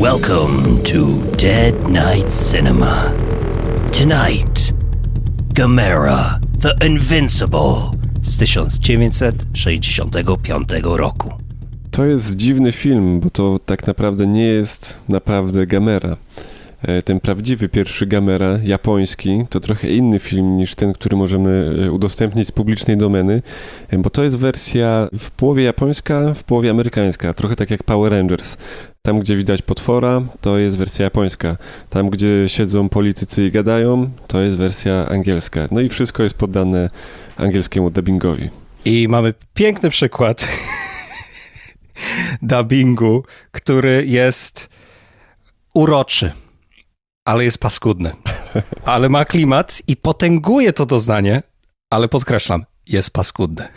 Welcome to Dead Night Cinema. Tonight, Gamera, the Invincible z 1965 roku. To jest dziwny film, bo to tak naprawdę nie jest naprawdę Gamera. E, Ten prawdziwy pierwszy Gamera, japoński, to trochę inny film niż ten, który możemy e, udostępnić z publicznej domeny, e, bo to jest wersja w połowie japońska, w połowie amerykańska, trochę tak jak Power Rangers. Tam, gdzie widać potwora, to jest wersja japońska. Tam, gdzie siedzą politycy i gadają, to jest wersja angielska. No i wszystko jest poddane angielskiemu dubbingowi. I mamy piękny przykład dubbingu, który jest uroczy, ale jest paskudny. Ale ma klimat i potęguje to doznanie, ale podkreślam, jest paskudny.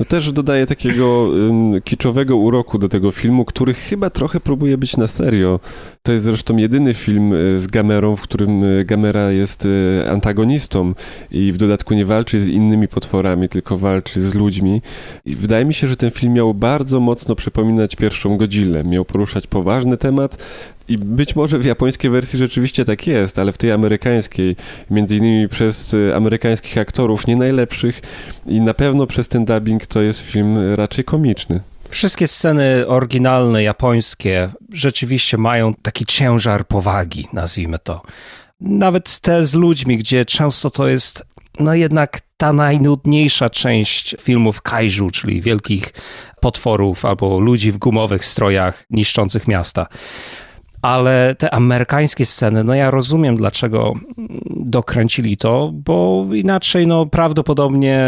No też dodaje takiego ym, kiczowego uroku do tego filmu, który chyba trochę próbuje być na serio. To jest zresztą jedyny film y, z Gamerą, w którym y, Gamera jest y, antagonistą i w dodatku nie walczy z innymi potworami, tylko walczy z ludźmi. I wydaje mi się, że ten film miał bardzo mocno przypominać pierwszą Godzillę. Miał poruszać poważny temat, i być może w japońskiej wersji rzeczywiście tak jest, ale w tej amerykańskiej, między innymi przez y, amerykańskich aktorów, nie najlepszych i na pewno przez ten dubbing to jest film raczej komiczny. Wszystkie sceny oryginalne, japońskie, rzeczywiście mają taki ciężar powagi, nazwijmy to. Nawet te z ludźmi, gdzie często to jest, no jednak ta najnudniejsza część filmów kaiju, czyli wielkich potworów albo ludzi w gumowych strojach niszczących miasta. Ale te amerykańskie sceny, no ja rozumiem, dlaczego dokręcili to, bo inaczej, no prawdopodobnie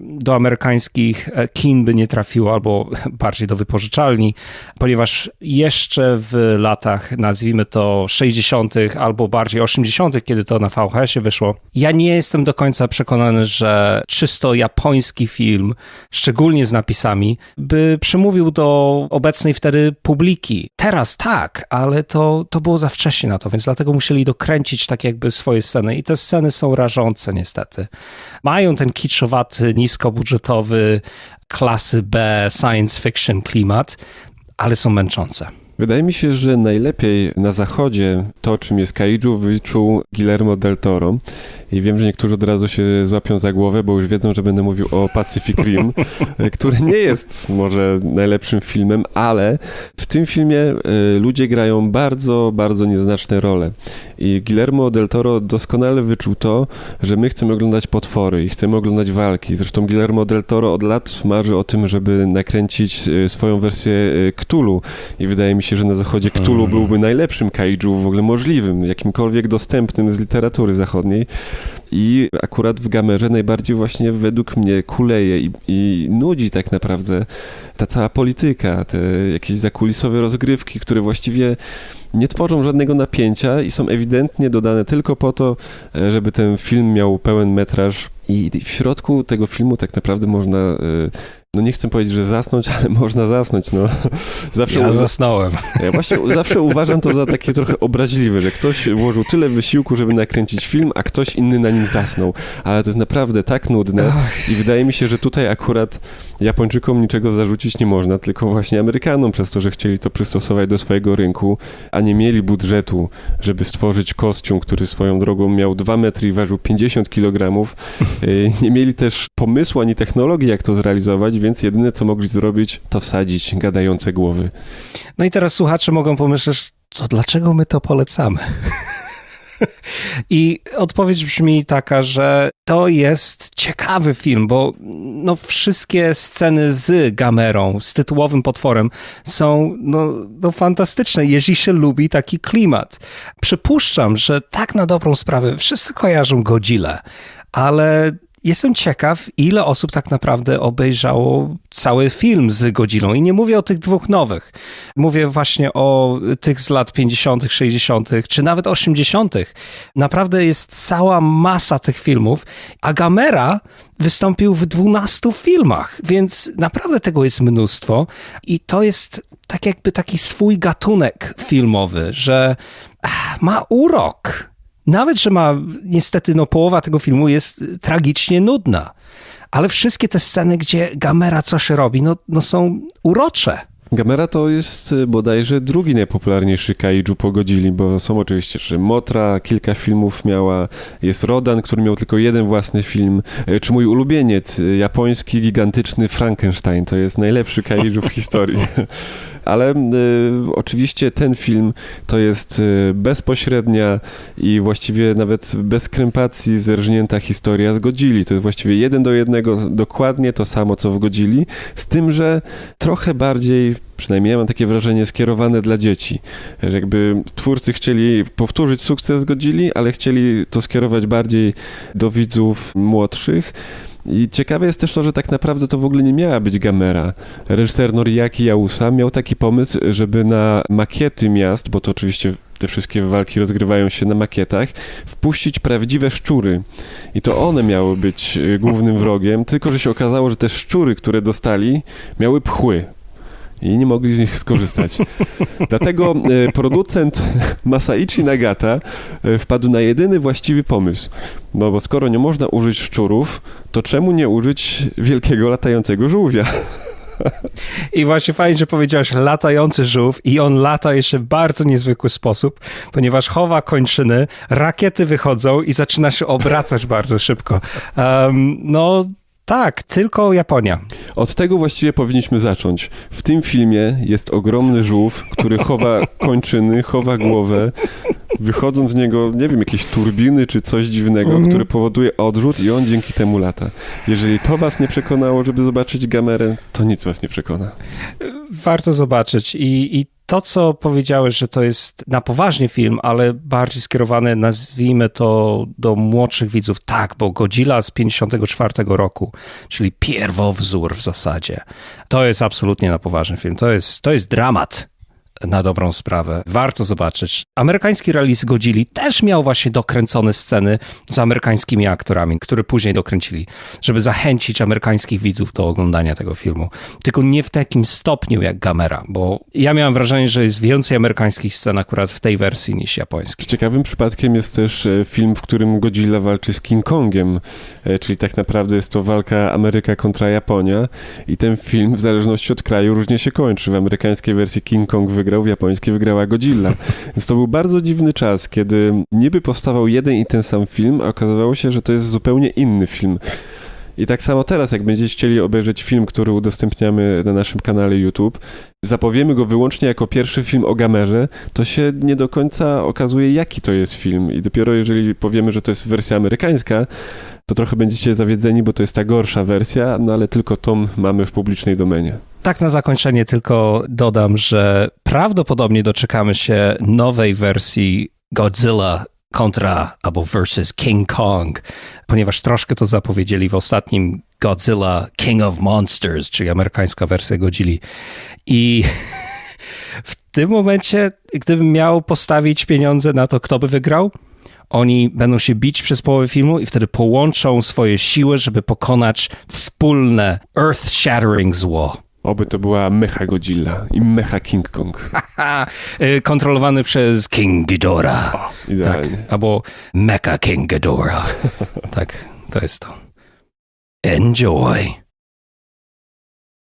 do amerykańskich kin by nie trafiło, albo bardziej do wypożyczalni, ponieważ jeszcze w latach, nazwijmy to 60., albo bardziej 80., kiedy to na VHS-ie wyszło, ja nie jestem do końca przekonany, że czysto japoński film, szczególnie z napisami, by przemówił do obecnej wtedy publiki. Teraz tak, ale to, to było za wcześnie na to, więc dlatego musieli dokręcić tak jakby swoje sceny i te sceny są rażące niestety. Mają ten kiczowaty, niskobudżetowy, klasy B, science fiction klimat, ale są męczące. Wydaje mi się, że najlepiej na zachodzie to, czym jest kaiju, wyczuł Guillermo del Toro. I wiem, że niektórzy od razu się złapią za głowę, bo już wiedzą, że będę mówił o Pacific Rim, który nie jest może najlepszym filmem, ale w tym filmie y, ludzie grają bardzo, bardzo nieznaczne role. I Guillermo del Toro doskonale wyczuł to, że my chcemy oglądać potwory i chcemy oglądać walki. Zresztą Guillermo del Toro od lat marzy o tym, żeby nakręcić y, swoją wersję y, Cthulhu. I wydaje mi się, że na zachodzie Cthulhu byłby najlepszym kaiju w ogóle możliwym, jakimkolwiek dostępnym z literatury zachodniej. I akurat w Gamerze najbardziej właśnie według mnie kuleje i, i nudzi tak naprawdę ta cała polityka, te jakieś zakulisowe rozgrywki, które właściwie nie tworzą żadnego napięcia i są ewidentnie dodane tylko po to, żeby ten film miał pełen metraż. I w środku tego filmu tak naprawdę można, e, no nie chcę powiedzieć, że zasnąć, ale można zasnąć. No. Zawsze Ja zasnąłem. ja właśnie zawsze uważam to za takie trochę obraźliwe, że ktoś włożył tyle wysiłku, żeby nakręcić film, a ktoś inny na nim zasnął. Ale to jest naprawdę tak nudne i wydaje mi się, że tutaj akurat Japończykom niczego zarzucić nie można, tylko właśnie Amerykanom przez to, że chcieli to przystosować do swojego rynku, a nie mieli budżetu, żeby stworzyć kostium, który swoją drogą miał 2 metry i ważył 50 kg. Y, Nie mieli też pomysłu ani technologii, jak to zrealizować, więc jedyne co mogli zrobić, to wsadzić gadające głowy. No i teraz słuchacze mogą pomyśleć, to dlaczego my to polecamy? I odpowiedź brzmi taka, że to jest ciekawy film, bo no, wszystkie sceny z Gamerą, z tytułowym potworem są no, no, fantastyczne, jeśli się lubi taki klimat. Przypuszczam, że tak na dobrą sprawę wszyscy kojarzą Godzilla, ale jestem ciekaw, ile osób tak naprawdę obejrzało cały film z Godzillą. I nie mówię o tych dwóch nowych. Mówię właśnie o tych z lat 50., 60., czy nawet 80. Naprawdę jest cała masa tych filmów, a Gamera wystąpił w 12 filmach, więc naprawdę tego jest mnóstwo. I to jest tak jakby taki swój gatunek filmowy, że ah, ma urok. Nawet, że ma niestety no, połowa tego filmu jest tragicznie nudna. Ale wszystkie te sceny, gdzie Gamera coś robi, no, no są urocze. Gamera to jest y, bodajże drugi najpopularniejszy kaiju po Godzilli, bo są oczywiście że Motra, kilka filmów miała, jest Rodan, który miał tylko jeden własny film, y, czy mój ulubieniec, y, japoński, gigantyczny Frankenstein, to jest najlepszy kaiju w historii. Ale y, oczywiście ten film to jest y, bezpośrednia i właściwie nawet bez krępacji zerżnięta historia z Godzilli. To jest właściwie jeden do jednego dokładnie to samo, co w Godzilli, z tym, że trochę bardziej przynajmniej ja mam takie wrażenie, skierowane dla dzieci. Jakby twórcy chcieli powtórzyć sukces Godzilli, ale chcieli to skierować bardziej do widzów młodszych. I ciekawe jest też to, że tak naprawdę to w ogóle nie miała być Gamera. Reżyser Noriaki Yausa miał taki pomysł, żeby na makiety miast, bo to oczywiście te wszystkie walki rozgrywają się na makietach, wpuścić prawdziwe szczury. I to one miały być y, głównym wrogiem, tylko że się okazało, że te szczury, które dostali, miały pchły i nie mogli z nich skorzystać. Dlatego e, producent Masaichi Nagata e, wpadł na jedyny właściwy pomysł. No bo skoro nie można użyć szczurów, to czemu nie użyć wielkiego latającego żółwia? I właśnie fajnie, że powiedziałeś latający żółw i on lata jeszcze w bardzo niezwykły sposób, ponieważ chowa kończyny, rakiety wychodzą i zaczyna się obracać bardzo szybko. Um, no tak, tylko Japonia. Od tego właściwie powinniśmy zacząć. W tym filmie jest ogromny żółw, który chowa kończyny, chowa głowę. Wychodzą z niego, nie wiem, jakieś turbiny czy coś dziwnego, Mhm. który powoduje odrzut i on dzięki temu lata. Jeżeli to was nie przekonało, żeby zobaczyć Gamerę, to nic was nie przekona. Warto zobaczyć i, i to, co powiedziałeś, że to jest na poważnie film, ale bardziej skierowane, nazwijmy to, do młodszych widzów. Tak, bo Godzilla z 54 roku, czyli pierwowzór w zasadzie, to jest absolutnie na poważny film. To jest, to jest dramat na dobrą sprawę. Warto zobaczyć. Amerykański release Godzilli też miał właśnie dokręcone sceny z amerykańskimi aktorami, które później dokręcili, żeby zachęcić amerykańskich widzów do oglądania tego filmu. Tylko nie w takim stopniu jak Gamera, bo ja miałem wrażenie, że jest więcej amerykańskich scen akurat w tej wersji niż japońskich. Ciekawym przypadkiem jest też e, film, w którym Godzilla walczy z King Kongiem, e, czyli tak naprawdę jest to walka Ameryka kontra Japonia i ten film w zależności od kraju różnie się kończy. W amerykańskiej wersji King Kong wygrał, w japońskiej wygrała Godzilla. Więc to był bardzo dziwny czas, kiedy niby powstawał jeden i ten sam film, a okazywało się, że to jest zupełnie inny film. I tak samo teraz, jak będziecie chcieli obejrzeć film, który udostępniamy na naszym kanale YouTube, zapowiemy go wyłącznie jako pierwszy film o Gamerze, to się nie do końca okazuje, jaki to jest film. I dopiero jeżeli powiemy, że to jest wersja amerykańska, to trochę będziecie zawiedzeni, bo to jest ta gorsza wersja, no ale tylko tą mamy w publicznej domenie. Tak na zakończenie tylko dodam, że prawdopodobnie doczekamy się nowej wersji Godzilla kontra albo versus King Kong, ponieważ troszkę to zapowiedzieli w ostatnim Godzilla King of Monsters, czyli amerykańska wersja Godzilli. I w tym momencie, gdybym miał postawić pieniądze na to, kto by wygrał, oni będą się bić przez połowę filmu i wtedy połączą swoje siły, żeby pokonać wspólne earth-shattering zło. Oby to była mecha Godzilla i mecha King Kong. Y, kontrolowany przez King Ghidorah. Tak, Idealnie. albo Mecha King Ghidorah. tak, to jest to. Enjoy.